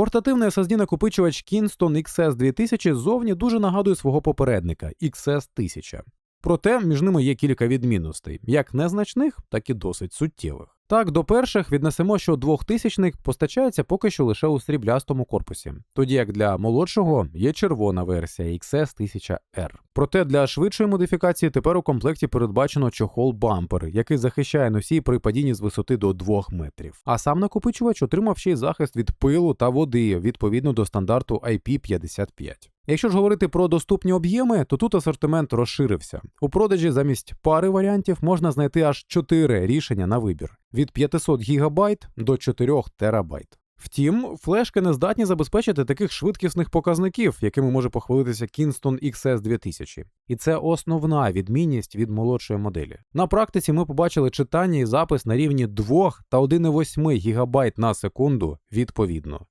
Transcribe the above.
Портативний SSD накопичувач Kingston XS 2000 зовні дуже нагадує свого попередника XS 1000. Проте між ними є кілька відмінностей, як незначних, так і досить суттєвих. Так, до перших віднесемо, що 2000 постачається поки що лише у сріблястому корпусі, тоді як для молодшого є червона версія XS 1000R. Проте для швидшої модифікації тепер у комплекті передбачено чохол бампер, який захищає носій при падінні з висоти до 2 метрів. А сам накопичувач отримав ще й захист від пилу та води відповідно до стандарту IP55. Якщо ж говорити про доступні об'єми, то тут асортимент розширився. У продажі замість пари варіантів можна знайти аж 4 рішення на вибір від 500 ГБ до 4 ТБ. Втім, флешки не здатні забезпечити таких швидкісних показників, якими може похвалитися Kingston XS 2000. І це основна відмінність від молодшої моделі. На практиці ми побачили читання і запис на рівні 2 та 1,8 ГБ на секунду відповідно.